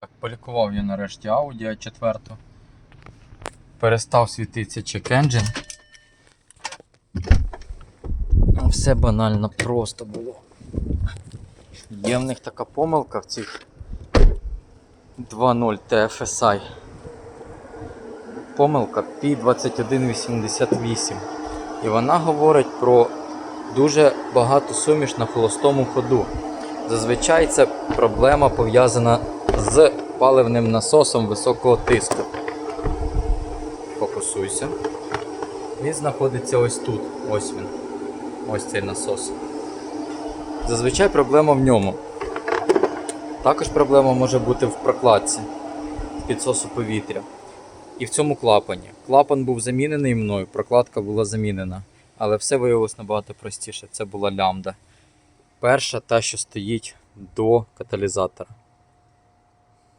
Так, полікував я нарешті Audi a 4. Перестав світитися check engine. Все банально просто було. Є в них така помилка в цих 2.0 TFSI. Помилка P2188. І вона говорить про дуже багато суміш на холостому ходу. Зазвичай це проблема пов'язана з паливним насосом високого тиску. Фокусуйся. Він знаходиться ось тут. Ось він. Ось цей насос. Зазвичай проблема в ньому. Також проблема може бути в прокладці підсосу повітря. І в цьому клапані. Клапан був замінений мною, прокладка була замінена. Але все виявилось набагато простіше. Це була лямбда. Перша та, що стоїть до каталізатора.